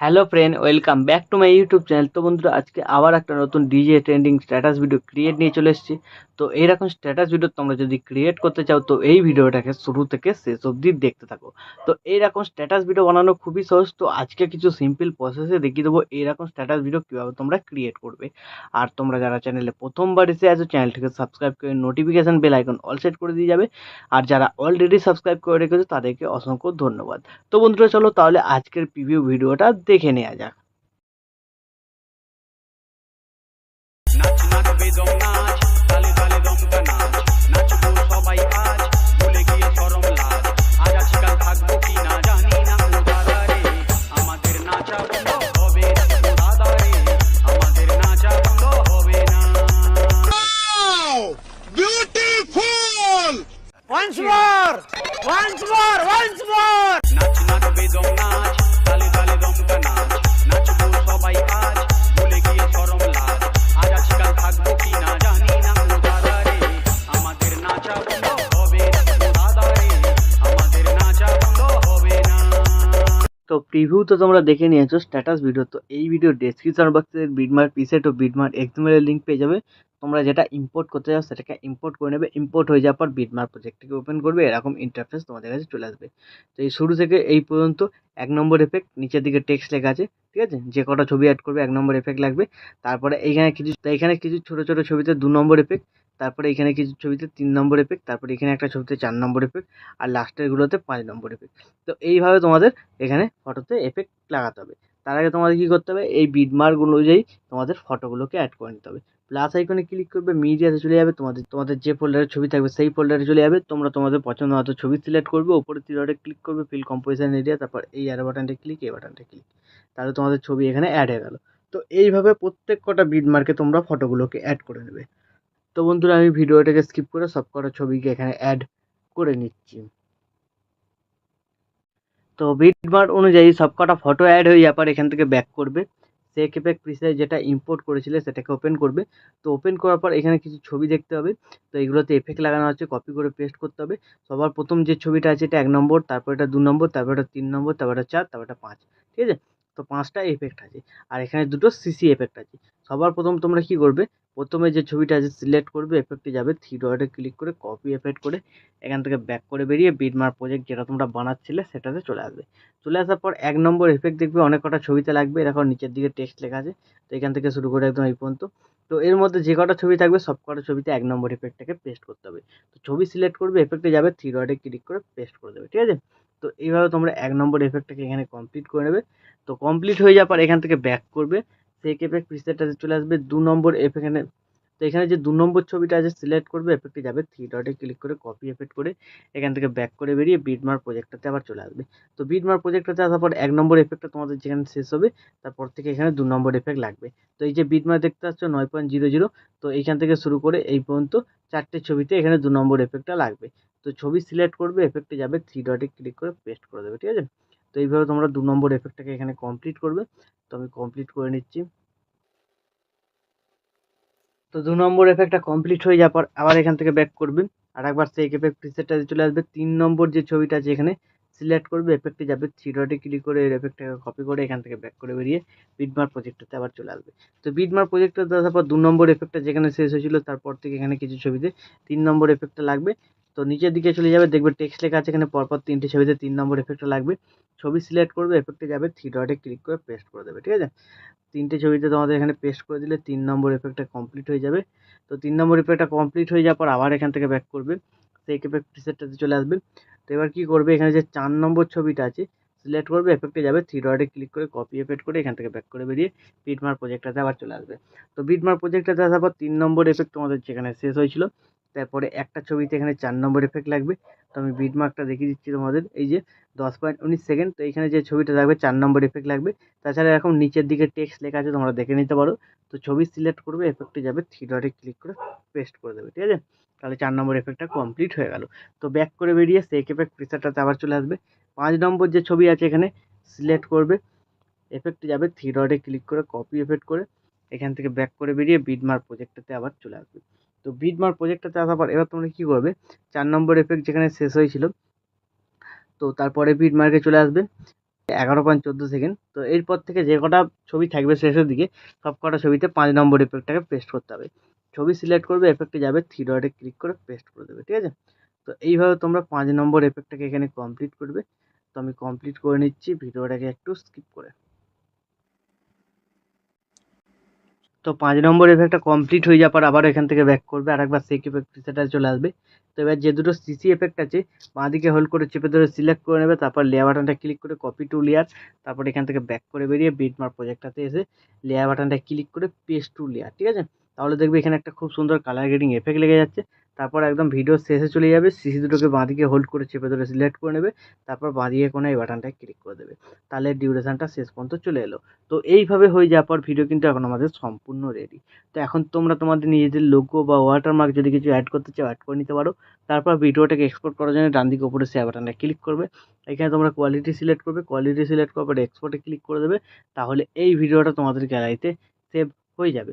Hello friend welcome back to my YouTube channel তো বন্ধুরা, আজকে আবার একটা নতুন DJ trending status video create নিয়ে চলে এসেছি। তো এইরকম স্ট্যাটাস ভিডিও তোমরা যদি ক্রিয়েট করতে চাও, তো এই ভিডিওটাকে শুরু থেকে শেষ অবধি দেখতে থাকো। তো এইরকম স্ট্যাটাস ভিডিও বানানো খুবই সহজ। তো আজকে কিছু সিম্পল প্রসেসে দেখিয়ে দেবো এইরকম স্ট্যাটাস ভিডিও কীভাবে তোমরা ক্রিয়েট করবে। আর তোমরা যারা চ্যানেলে প্রথমবার এসে আছো চ্যানেলটিকে সাবস্ক্রাইব করে notification bell icon all set করে দিয়ে যাবে। আর যারা অলরেডি সাবস্ক্রাইব করে রেখেছো, তাদেরকে অসংখ্য ধন্যবাদ। তো বন্ধুরা, চলো তাহলে আজকের প্রিভিউ ভিডিওটা দেখে নেওয়া যাক নাচ নাচ বেদম নাচ তালে তালে দমকা নাচ নাচবো সবাই আজ ভুলে গিয়ে চরম লাজ আজ আছি কাল থাকবো কি না জানি না ও দাদা রে আমাদের নাচা বন্ধ হবে না ও দাদা রে আমাদের নাচা বন্ধ হবে না once more once more once more নাচ নাচ বেদম নাচ তো প্রিভিউ তো তোমরা দেখে নিয়েছো স্ট্যাটাস ভিডিও তো এই ভিডিও ডেসক্রিপশন বক্সে বিটমার্ক পিসেট ও বিটমার্ক এক্সএমএল লিঙ্ক পেয়ে যাবে। তোমরা যেটা ইম্পোর্ট করতে চাও সেটাকে ইম্পোর্ট করে নেবে। ইম্পোর্ট হয়ে যাওয়ার পর বিটমার্ক প্রজেক্টটিকে ওপেন করবে, এরকম ইন্টারফেস তোমাদের কাছে চলে আসবে। তো এই শুরু থেকে এই পর্যন্ত এক নম্বর এফেক্ট নিচের দিকে টেক্সট লেখা আছে, ঠিক আছে? যে কটা ছবি অ্যাড করবে, এক নম্বর এফেক্ট লাগবে। তারপরে এইখানে কিছু, তো এখানে কিছু ছোটো ছোটো ছবিতে দু নম্বর এফেক্ট তারপরে এখানে কিছু ছবিতে তিন নম্বর এফেক্ট তারপরে এখানে একটা ছবিতে চার নম্বর এফেক্ট আর লাস্টেরগুলোতে পাঁচ নম্বর এফেক্ট তো এইভাবে তোমাদের এখানে ফটোতে এফেক্ট লাগাতে হবে। তার আগে তোমাদের কী করতে হবে? এই বিটমার্ক অনুযায়ী তোমাদের ফটোগুলোকে অ্যাড করে নিতে হবে। প্লাস আইকনে ক্লিক করবে মিডিয়াতে চলে যাবে, তোমাদের তোমাদের যে ফোল্ডারে ছবি থাকবে সেই ফোল্ডারে চলে যাবে। তোমরা তোমাদের পছন্দ মতো ছবি সিলেক্ট করবে উপরে তিরটে ক্লিক করবে ফিল কম্পোজিশন এরিয়া তারপর এই আর বাটনটা ক্লিক এই বাটনটা ক্লিক তাহলে তোমাদের ছবি এখানে অ্যাড হয়ে গেল। তো এইভাবে প্রত্যেক কটা বিটমার্কে তোমরা ফটোগুলোকে অ্যাড করে নেবে। তো বন্ধুরা, আমি ভিডিওটাকে স্কিপ করে সব কটা ছবিকে এখানে অ্যাড করে নিচ্ছি। তো বিটমার্ট অনুযায়ী সবকটা ফটো অ্যাড হয়ে পর এখান থেকে ব্যাক করবে। সে এফেক্ট পিসে যেটা ইম্পোর্ট করেছিলে সেটাকে ওপেন করবে। তো ওপেন করার পর এখানে কিছু ছবি দেখতে হবে। তো এইগুলোতে এফেক্ট লাগানো আছে কপি করে পেস্ট করতে হবে। সবার প্রথম যে ছবিটা আছে এটা এক নম্বর, তারপর এটা দু নম্বর, তারপর এটা তিন নম্বর, তারপর এটা চার, তারপর এটা পাঁচ। ঠিক আছে? তো পাঁচটা এফেক্ট আছে। আর এখানে দুটো সিসি এফেক্ট আছে। সবার প্রথম তোমরা কি করবে? প্রথমে যে ছবিটা আছে সিলেক্ট করবে এফেক্টে যাবে থ্রি ডটে ক্লিক করে কপি এফেক্ট করে এখান থেকে ব্যাক করে বেরিয়ে বিটমার প্রজেক্ট যেটা তোমরা বানাচ্ছিলে সেটাতে চলে আসবে। চলে আসার পর এক নম্বর এফেক্ট দেখবে, অনেক কটা ছবিতে লাগবে। এরকম নিচের দিকে টেক্সট লেখা আছে। তো এখান থেকে শুরু করে একদম এই পর্যন্ত। তো এর মধ্যে যে কটা ছবি থাকবে, সব কটা ছবিতে এক নম্বর এফেক্টটাকে পেস্ট করতে হবে। তো ছবি সিলেক্ট করবে এফেক্টে যাবে থ্রি ডটে ক্লিক করে পেস্ট করে দেবে, ঠিক আছে? তো এইভাবে তোমরা এক নম্বর এফেক্টটাকে এখানে কমপ্লিট করে নেবে। তো কমপ্লিট হয়ে যাওয়ার পর এখান থেকে ব্যাক করবে। সেই এফেক্ট প্রিসেটটাতে চলে আসবে দু নম্বর এফ এখানে। তো এখানে যে দু নম্বর ছবিটা আছে সিলেক্ট করবে এফেক্টে যাবে থ্রি ডটে ক্লিক করে কপি এফেক্ট করে এখান থেকে ব্যাক করে বেরিয়ে বিটমার প্রজেক্টটাতে আবার চলে আসবে। তো বিটমার প্রজেক্টটাতে আসার পর এক নম্বর এফেক্টটা তোমাদের যেখানে শেষ হবে, তারপর থেকে এখানে দু নম্বর এফেক্ট লাগবে। তো এই যে বিটমার দেখতে পাচ্ছ, নয় পয়েন্ট জিরো জিরো তো এইখান থেকে শুরু করে এই পর্যন্ত চারটে ছবিতে এখানে দু নম্বর এফেক্টটা লাগবে। তো ছবি সিলেক্ট করবে এফেক্টে যাবে থ্রি ডটে ক্লিক করে পেস্ট করে দেবে, ঠিক আছে? এইভাবে তোমরা দু নম্বর এফেক্টটাকে এখানে কমপ্লিট করবে। তো আমি কমপ্লিট করে নিচ্ছি। তো দু নম্বর এফেক্টটা কমপ্লিট হয়ে যাওয়ার পর আবার এখান থেকে ব্যাক করবে। আর একবার সেই এফেক্ট প্রিসেটটা চলে আসবে। তিন নম্বর যে ছবিটা আছে এখানে সিলেক্ট করবে। এফেক্টে যাবে থ্রি ডটে ক্লিক করে এর এফেক্টটাকে কপি করে এখান থেকে ব্যাক করে বেরিয়ে বিটমার প্রজেক্টটাতে আবার চলে আসবে। তো বিটমার প্রজেক্টটাতে আসার পর দু নম্বর এফেক্টটা যেখানে শেষ হয়েছিল, তারপর থেকে এখানে কিছু ছবিতে তিন নম্বর এফেক্টটা লাগবে। তো নিচের দিকে চলে যাবে, দেখবে টেক্সট লেখা আছে এখানে, পরপর তিনটে ছবিতে তিন নম্বর এফেক্টটা লাগবে। ছবি সিলেক্ট করবে এফেক্টে যাবে থ্রি ডটে ক্লিক করে পেস্ট করে দেবে, ঠিক আছে? তিনটে ছবিতে তোমাদের এখানে পেস্ট করে দিলে তিন নম্বর এফেক্টটা কমপ্লিট হয়ে যাবে। তো তিন নম্বর এফেক্টটা কমপ্লিট হয়ে যাওয়ার পর আবার এখান থেকে ব্যাক করবে। সেই এফেক্ট প্রিসেটটাতে চলে আসবে। তো এবার কী করবে? এখানে যে চার নম্বর ছবিটা আছে সিলেক্ট করবে এফেক্টে যাবে থ্রি ডটে ক্লিক করে কপি এফেক্ট করে এখান থেকে ব্যাক করে বেরিয়ে বিটমার প্রজেক্টটাতে আবার চলে আসবে। তো বিটমার প্রজেক্টটাতে আসার পর তিন নম্বর এফেক্ট তোমাদের যেখানে শেষ হয়েছিল তারপরে একটা ছবিতে এখানে চার নম্বর এফেক্ট লাগবে। তো আমি বিটমার্কটা দেখিয়ে দিচ্ছি তোমাদের। এই যে দশ পয়েন্ট উনিশ সেকেন্ড তো এখানে যে ছবিটা থাকবে চার নম্বর এফেক্ট লাগবে। তাছাড়া এরকম নিচের দিকে টেক্সট লেখা আছে, তোমরা দেখে নিতে পারো। তো ছবি সিলেক্ট করবে এফেক্টে যাবে থ্রি ডটে ক্লিক করে পেস্ট করে দেবে, ঠিক আছে? তাহলে চার নম্বর এফেক্টটা কমপ্লিট হয়ে গেল। তো ব্যাক করে বেরিয়ে সেক এফেক্ট প্রিসারটাতে আবার চলে আসবে। পাঁচ নম্বর যে ছবি আছে এখানে সিলেক্ট করবে এফেক্টে যাবে থ্রি ডটে ক্লিক করে কপি এফেক্ট করে এখান থেকে ব্যাক করে বেরিয়ে বিটমার প্রজেক্টটাতে আবার চলে আসবে। তো বিটমার্ক প্রজেক্টটাতে আসার পর এবার তোমরা কী করবে? চার নম্বর এফেক্ট যেখানে শেষ হয়েছিল, তো তারপরে বিটমার্কে চলে আসবে এগারো পয়েন্ট চোদ্দ সেকেন্ড তো এরপর থেকে যে কটা ছবি থাকবে শেষের দিকে, সব কটা ছবিতে পাঁচ নম্বর এফেক্টটাকে পেস্ট করতে হবে। ছবি সিলেক্ট করবে এফেক্টে যাবে থ্রি ডটে ক্লিক করে পেস্ট করে দেবে, ঠিক আছে? তো এইভাবে তোমরা পাঁচ নম্বর এফেক্টটাকে এখানে কমপ্লিট করবে। তো আমি কমপ্লিট করে নিচ্ছি ভিডিওটাকে একটু স্কিপ করে। তো পাঁচ নম্বর এফেক্টটা কমপ্লিট হয়ে যাওয়ার পর আবার এখান থেকে ব্যাক করবে, আর একবার সেক এফেক্ট সেটা চলে আসবে। তো এবার যে দুটো সিসি এফেক্ট আছে বাঁ দিকে হোল্ড করে চেপে ধরে সিলেক্ট করে নেবে, তারপর লেয়ার বাটনটা ক্লিক করে কপি টু লেয়ার তারপর এখান থেকে ব্যাক করে বেরিয়ে বিটমার প্রজেক্টটাতে এসে লেয়ার বাটনটা ক্লিক করে পেস্ট টু লেয়ার ঠিক আছে? তাহলে দেখবে এখানে একটা খুব সুন্দর কালার গ্রেডিং এফেক্ট লেগে যাচ্ছে। তারপর একদম ভিডিও শেষে চলে যাবে সিসি দুটোকে বাঁদিকে হোল্ড করে চেপে ধরে সিলেক্ট করে নেবে, তারপর বাঁদিকে কোনো এই বাটনটায় ক্লিক করে দেবে। তাহলে ডিউরেশনটা শেষ পর্যন্ত চলে এলো। তো এইভাবে হয়ে যাওয়ার পর ভিডিও কিন্তু এখন আমাদের সম্পূর্ণ রেডি তো এখন তোমরা তোমাদের নিজেদের লোগো বা ওয়াটারমার্ক যদি কিছু অ্যাড করতে চাও অ্যাড করে নিতে পারো। তারপর ভিডিওটাকে এক্সপোর্ট করার জন্য ডান দিকে উপরে শেয়ার বাটনটা ক্লিক করবে। এখানে তোমরা কোয়ালিটি সিলেক্ট করবে কোয়ালিটি সিলেক্ট করার পর এক্সপোর্টে ক্লিক করে দেবে। তাহলে এই ভিডিওটা তোমাদের গ্যালারিতে সেভ হয়ে যাবে।